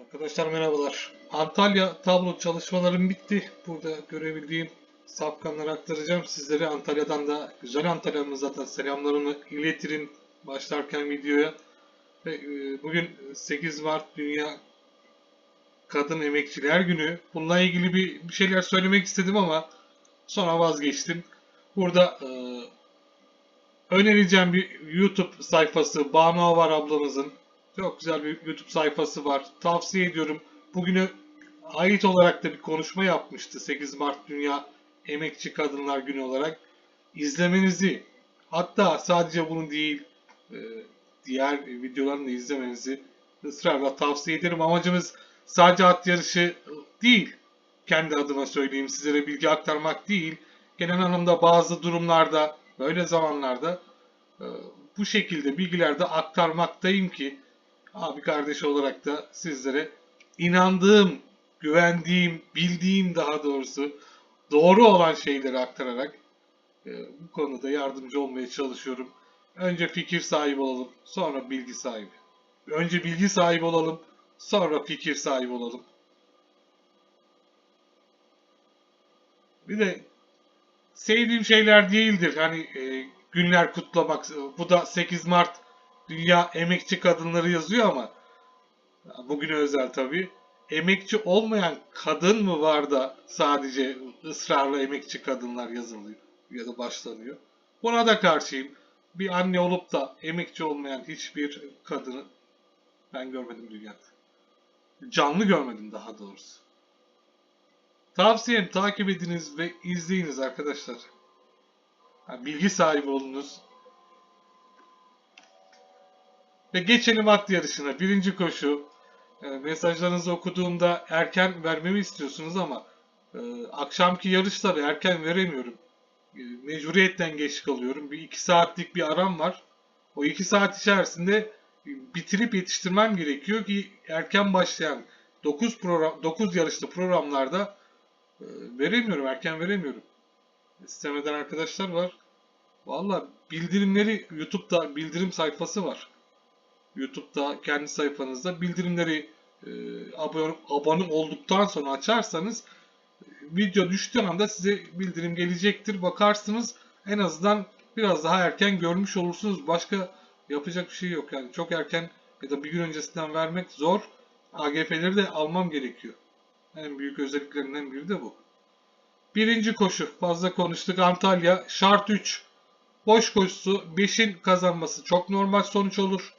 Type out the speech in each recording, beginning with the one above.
Arkadaşlar merhabalar. Antalya tablo çalışmalarım bitti. Burada görebildiğim safkanları aktaracağım sizlere. Antalya'dan da güzel Antalya'mıza da selamlarımı iletirim başlarken videoya. Ve e, bugün 8 Mart Dünya Kadın Emekçiler Günü. Bununla ilgili bir, bir şeyler söylemek istedim ama sonra vazgeçtim. Burada e, önereceğim bir YouTube sayfası Banu Avar ablamızın çok güzel bir YouTube sayfası var. Tavsiye ediyorum. Bugüne ait olarak da bir konuşma yapmıştı 8 Mart Dünya Emekçi Kadınlar Günü olarak. İzlemenizi hatta sadece bunun değil e, diğer videolarını da izlemenizi ısrarla tavsiye ederim. Amacımız sadece at yarışı değil. Kendi adıma söyleyeyim sizlere bilgi aktarmak değil. Genel anlamda bazı durumlarda böyle zamanlarda e, bu şekilde bilgiler de aktarmaktayım ki abi kardeş olarak da sizlere inandığım, güvendiğim, bildiğim daha doğrusu doğru olan şeyleri aktararak e, bu konuda yardımcı olmaya çalışıyorum. Önce fikir sahibi olalım, sonra bilgi sahibi. Önce bilgi sahibi olalım, sonra fikir sahibi olalım. Bir de sevdiğim şeyler değildir. Hani e, günler kutlamak. Bu da 8 Mart Dünya Emekçi Kadınları yazıyor ama bugüne özel tabii. Emekçi olmayan kadın mı var da sadece ısrarla emekçi kadınlar yazılıyor ya da başlanıyor. Buna da karşıyım. Bir anne olup da emekçi olmayan hiçbir kadını ben görmedim dünyada. Canlı görmedim daha doğrusu. Tavsiyem takip ediniz ve izleyiniz arkadaşlar. Bilgi sahibi olunuz. Ve geçelim at yarışına. Birinci koşu. E, mesajlarınızı okuduğumda erken vermemi istiyorsunuz ama e, akşamki yarışları erken veremiyorum. E, mecburiyetten geç kalıyorum. Bir iki saatlik bir aram var. O iki saat içerisinde bitirip yetiştirmem gerekiyor ki erken başlayan 9 program 9 yarışlı programlarda e, veremiyorum, erken veremiyorum. Sistem eden arkadaşlar var. Valla bildirimleri YouTube'da bildirim sayfası var. YouTube'da kendi sayfanızda bildirimleri e, abone, abone olduktan sonra açarsanız video düştüğü anda size bildirim gelecektir. Bakarsınız en azından biraz daha erken görmüş olursunuz. Başka yapacak bir şey yok yani. Çok erken ya da bir gün öncesinden vermek zor. AGF'leri de almam gerekiyor. En büyük özelliklerinden biri de bu. Birinci koşu. Fazla konuştuk. Antalya. Şart 3. Boş koşusu 5'in kazanması çok normal sonuç olur.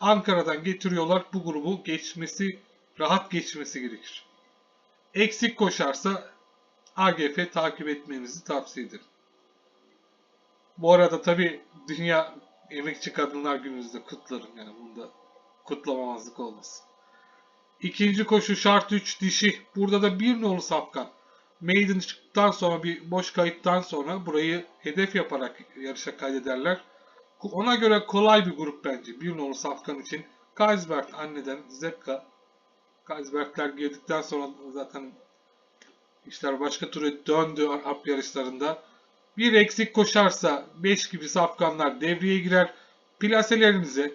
Ankara'dan getiriyorlar. Bu grubu geçmesi, rahat geçmesi gerekir. Eksik koşarsa AGF takip etmenizi tavsiye ederim. Bu arada tabi Dünya Emekçi Kadınlar Günü'nüzde kutlarım. Yani bunda kutlamamazlık olmasın. İkinci koşu şart 3 dişi. Burada da bir nolu sapkan. Maiden çıktıktan sonra bir boş kayıttan sonra burayı hedef yaparak yarışa kaydederler. Ona göre kolay bir grup bence. Bir nolu safkan için. Kaisbert anneden Zepka. Kaisbertler girdikten sonra zaten işler başka türlü döndü Arap yarışlarında. Bir eksik koşarsa 5 gibi safkanlar devreye girer. Plaselerinize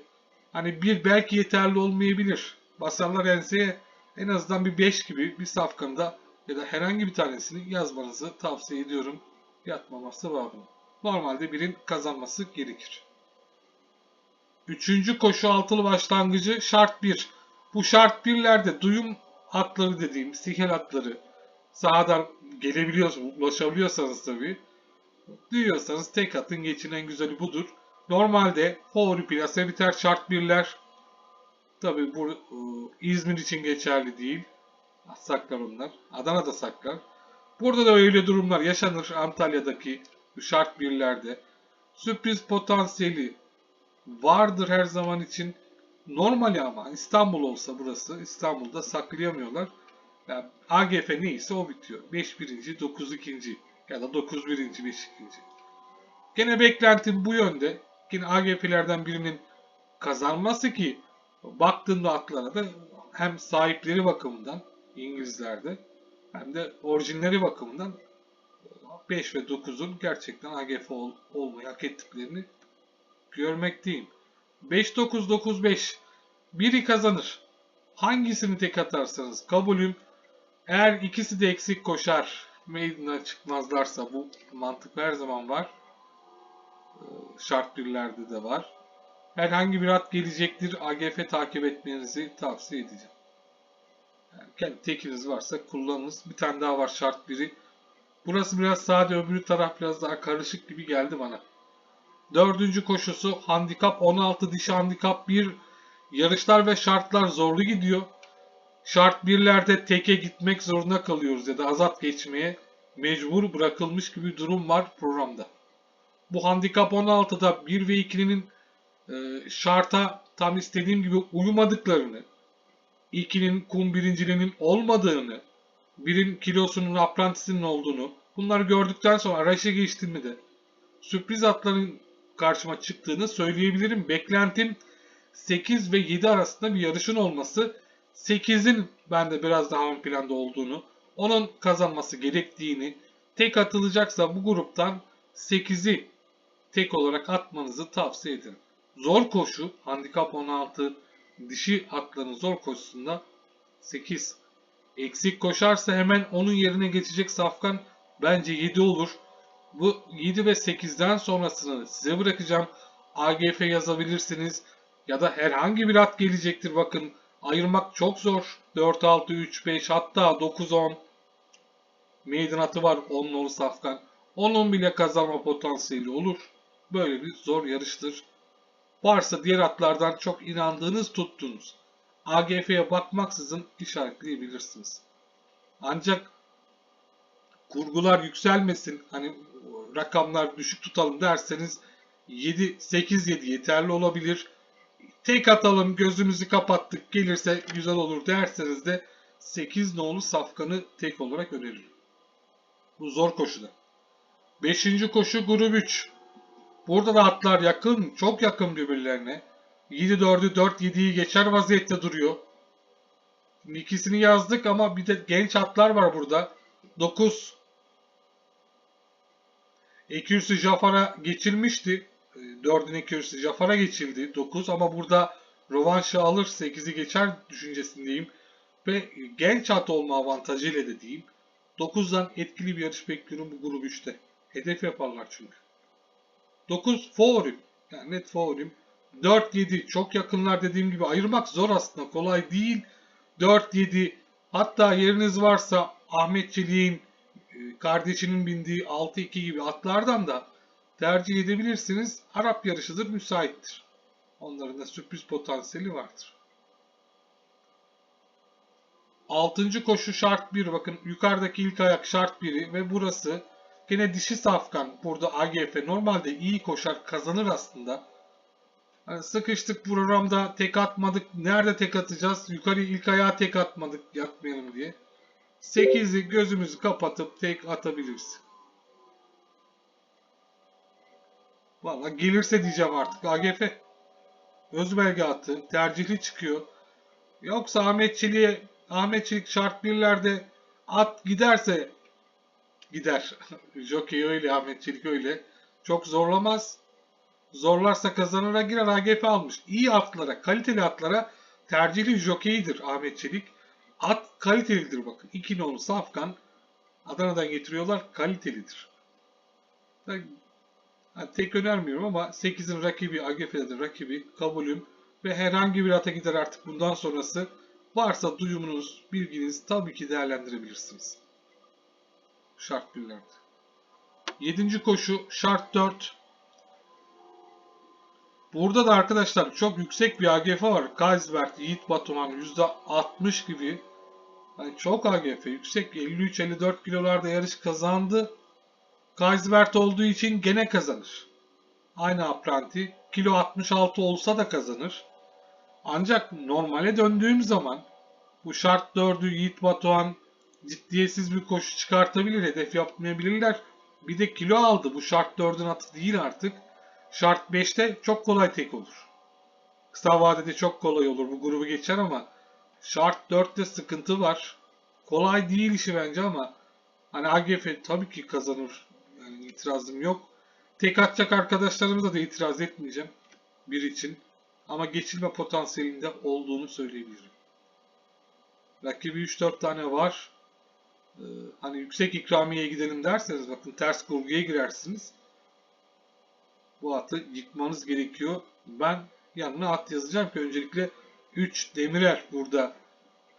hani bir belki yeterli olmayabilir. Basarlar enseye en azından bir 5 gibi bir safkanda ya da herhangi bir tanesini yazmanızı tavsiye ediyorum. Yatmaması babına. Normalde birin kazanması gerekir. Üçüncü koşu altılı başlangıcı şart 1. Bu şart birlerde duyum atları dediğim sihir atları sahadan gelebiliyorsanız, ulaşabiliyorsanız tabii. Duyuyorsanız tek atın geçin en güzeli budur. Normalde favori plase biter şart birler. Tabii bu e, İzmir için geçerli değil. Saklar onlar. Adana'da saklar. Burada da öyle durumlar yaşanır Antalya'daki şart birlerde. Sürpriz potansiyeli vardır her zaman için. Normali ama İstanbul olsa burası İstanbul'da saklayamıyorlar. Yani AGF neyse o bitiyor. 5 birinci, 9 ikinci ya da 9 birinci, 5 ikinci. Gene beklentim bu yönde. Yine AGF'lerden birinin kazanması ki baktığımda atlara da hem sahipleri bakımından İngilizlerde hem de orijinleri bakımından 5 ve 9'un gerçekten AGF ol, olmayı hak ettiklerini görmekteyim. 5-9-9-5 biri kazanır. Hangisini tek atarsanız kabulüm. Eğer ikisi de eksik koşar, meydana çıkmazlarsa bu mantık her zaman var. Ee, Şart birlerde de var. Herhangi bir at gelecektir. AGF takip etmenizi tavsiye edeceğim. Yani tekiniz varsa kullanınız. Bir tane daha var şart biri. Burası biraz sade, öbürü taraf biraz daha karışık gibi geldi bana. Dördüncü koşusu handikap 16 dişi handikap 1. Yarışlar ve şartlar zorlu gidiyor. Şart birlerde teke gitmek zorunda kalıyoruz ya da azat geçmeye mecbur bırakılmış gibi bir durum var programda. Bu handikap 16'da 1 ve 2'nin e, şarta tam istediğim gibi uymadıklarını, ikinin kum birinciliğinin olmadığını, birin kilosunun aprantisinin olduğunu bunları gördükten sonra araşa geçtiğimi de sürpriz atların karşıma çıktığını söyleyebilirim. Beklentim 8 ve 7 arasında bir yarışın olması. 8'in bende biraz daha ön planda olduğunu, onun kazanması gerektiğini, tek atılacaksa bu gruptan 8'i tek olarak atmanızı tavsiye ederim. Zor koşu, handikap 16 dişi atların zor koşusunda 8. Eksik koşarsa hemen onun yerine geçecek safkan bence 7 olur. Bu 7 ve 8'den sonrasını size bırakacağım. AGF yazabilirsiniz ya da herhangi bir at gelecektir bakın. Ayırmak çok zor. 4, 6, 3, 5 hatta 9, 10. Maiden atı var 10 nolu safkan. Onun bile kazanma potansiyeli olur. Böyle bir zor yarıştır. Varsa diğer atlardan çok inandığınız tuttuğunuz AGF'ye bakmaksızın işaretleyebilirsiniz. Ancak kurgular yükselmesin, hani rakamlar düşük tutalım derseniz 7 8 7 yeterli olabilir. Tek atalım gözümüzü kapattık gelirse güzel olur derseniz de 8 nolu safkanı tek olarak öneririm. Bu zor koşuda. 5. koşu grup 3. Burada da atlar yakın, çok yakın birbirlerine. 7-4'ü 4-7'yi geçer vaziyette duruyor. Şimdi ikisini yazdık ama bir de genç atlar var burada. 9 Ekürsi Jafar'a geçilmişti. 4'ün Ekürsi Jafar'a geçildi. 9 ama burada rovanşı alır 8'i geçer düşüncesindeyim. Ve genç at olma avantajıyla da diyeyim. 9'dan etkili bir yarış bekliyorum bu grup 3'te. Hedef yaparlar çünkü. 9 favorim. Yani net favorim. 4-7 çok yakınlar dediğim gibi ayırmak zor aslında kolay değil. 4-7 hatta yeriniz varsa Ahmet Çelik'in kardeşinin bindiği 6-2 gibi atlardan da tercih edebilirsiniz. Arap yarışıdır müsaittir. Onların da sürpriz potansiyeli vardır. 6. koşu şart 1 bakın yukarıdaki ilk ayak şart 1'i ve burası Yine dişi safkan burada AGF normalde iyi koşar kazanır aslında. Hani sıkıştık programda tek atmadık. Nerede tek atacağız? Yukarı ilk ayağa tek atmadık yatmayalım diye. 8'i gözümüzü kapatıp tek atabiliriz. Valla gelirse diyeceğim artık AGF. Özbelge attı. Tercihli çıkıyor. Yoksa Ahmet Çelik'e Ahmet Çelik şart birlerde at giderse gider. Jockey öyle, Ahmet Çelik öyle. Çok zorlamaz. Zorlarsa kazanıra girer AGF almış. İyi atlara, kaliteli atlara tercihli jokeydir Ahmet Çelik. At kalitelidir bakın. İki nolu Safkan Adana'dan getiriyorlar. Kalitelidir. Yani tek önermiyorum ama 8'in rakibi AGF'de rakibi kabulüm ve herhangi bir ata gider artık bundan sonrası varsa duyumunuz, bilginiz tabii ki değerlendirebilirsiniz şart birlerde. Yedinci koşu şart 4. Burada da arkadaşlar çok yüksek bir AGF var. Kaisbert, Yiğit Batuhan %60 gibi. Yani çok AGF yüksek. 53-54 kilolarda yarış kazandı. Kaisbert olduğu için gene kazanır. Aynı apranti. Kilo 66 olsa da kazanır. Ancak normale döndüğüm zaman bu şart 4'ü Yiğit Batuhan ciddiyetsiz bir koşu çıkartabilir, hedef yapmayabilirler. Bir de kilo aldı. Bu şart 4'ün atı değil artık. Şart 5'te çok kolay tek olur. Kısa vadede çok kolay olur. Bu grubu geçer ama şart 4'te sıkıntı var. Kolay değil işi bence ama hani AGF tabii ki kazanır. Yani itirazım yok. Tek atacak arkadaşlarımıza da itiraz etmeyeceğim. Bir için. Ama geçilme potansiyelinde olduğunu söyleyebilirim. Rakibi 3-4 tane var. Ee, hani yüksek ikramiyeye gidelim derseniz bakın ters kurguya girersiniz. Bu atı yıkmanız gerekiyor. Ben yanına at yazacağım ki öncelikle 3 Demirer burada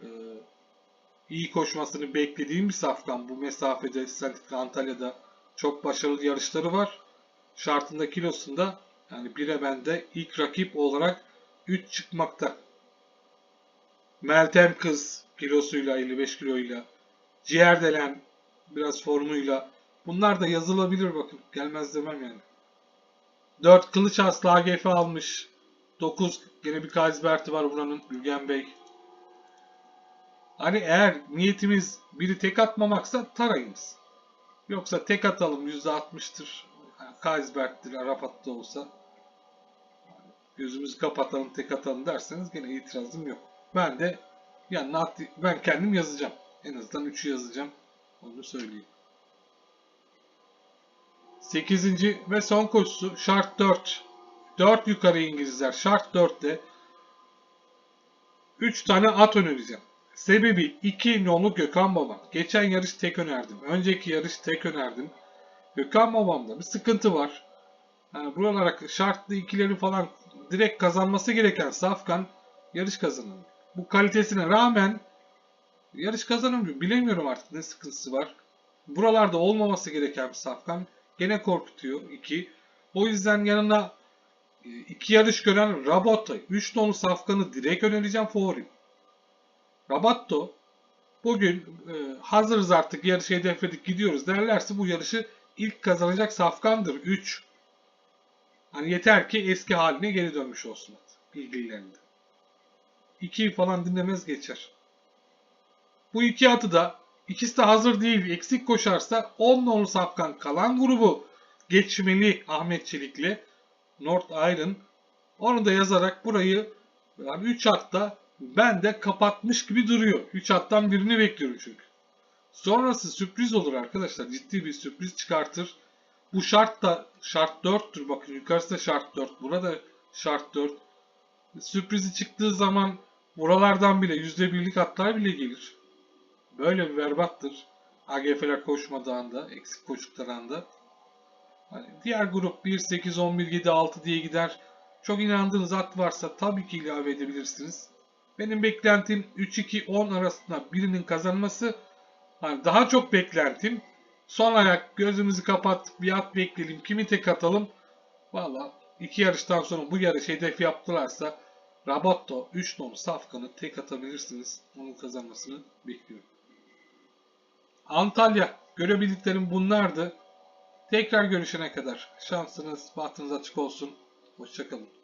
e, iyi koşmasını beklediğim bir safkan. Bu mesafede özellikle Antalya'da çok başarılı yarışları var. Şartında kilosunda yani bire bende ilk rakip olarak 3 çıkmakta. Meltem Kız kilosuyla 55 kiloyla. Ciğerdelen biraz formuyla. Bunlar da yazılabilir bakın. Gelmez demem yani. 4 Kılıç Aslı AGF almış. 9 gene bir Kaisbert'i var buranın Gülgen Bey. Hani eğer niyetimiz biri tek atmamaksa tarayınız. Yoksa tek atalım %60'tır. Yani Kaisbert'tir, Arafat'ta olsa. Gözümüzü kapatalım, tek atalım derseniz gene itirazım yok. Ben de at, ben kendim yazacağım. En azından 3'ü yazacağım. Onu söyleyeyim. 8. ve son koşusu şart 4. 4 yukarı İngilizler. Şart 4'te 3 tane at önereceğim. Sebebi 2 nolu Gökhan Babam. Geçen yarış tek önerdim. Önceki yarış tek önerdim. Gökhan Babam'da bir sıkıntı var. Yani buralara şartlı ikileri falan direkt kazanması gereken Safkan yarış kazanamıyor. Bu kalitesine rağmen yarış kazanamıyor. Bilemiyorum artık ne sıkıntısı var. Buralarda olmaması gereken bir Safkan gene korkutuyor 2. O yüzden yanına e, iki yarış gören Rabatto, 3 nolu Safkan'ı direkt önereceğim favorim. Rabatto bugün e, hazırız artık yarışı hedefledik gidiyoruz derlerse bu yarışı ilk kazanacak Safkan'dır 3. Hani yeter ki eski haline geri dönmüş olsun ilgililerinde. 2 falan dinlemez geçer. Bu iki atı da ikisi de hazır değil eksik koşarsa 10 nolu Safkan kalan grubu geçmeli Ahmet Çelik'le North Iron. Onu da yazarak burayı yani 3 hatta ben de kapatmış gibi duruyor. 3 hattan birini bekliyorum çünkü. Sonrası sürpriz olur arkadaşlar. Ciddi bir sürpriz çıkartır. Bu şart da şart 4'tür. Bakın yukarısı da şart 4. Burada şart 4. Sürprizi çıktığı zaman buralardan bile %1'lik hatlar bile gelir. Böyle bir berbattır. AGF'ler koşmadığında, eksik koştuklarında. Hani diğer grup 1, 8, 11, 7, 6 diye gider. Çok inandığınız at varsa tabii ki ilave edebilirsiniz. Benim beklentim 3-2-10 arasında birinin kazanması. Hani daha çok beklentim. Son ayak gözümüzü kapat bir at bekleyelim. Kimi tek atalım? Valla iki yarıştan sonra bu yarış hedef yaptılarsa Rabatto 3 nolu Safkan'ı tek atabilirsiniz. Onun kazanmasını bekliyorum. Antalya görebildiklerim bunlardı. Tekrar görüşene kadar şansınız, bahtınız açık olsun. Hoşçakalın.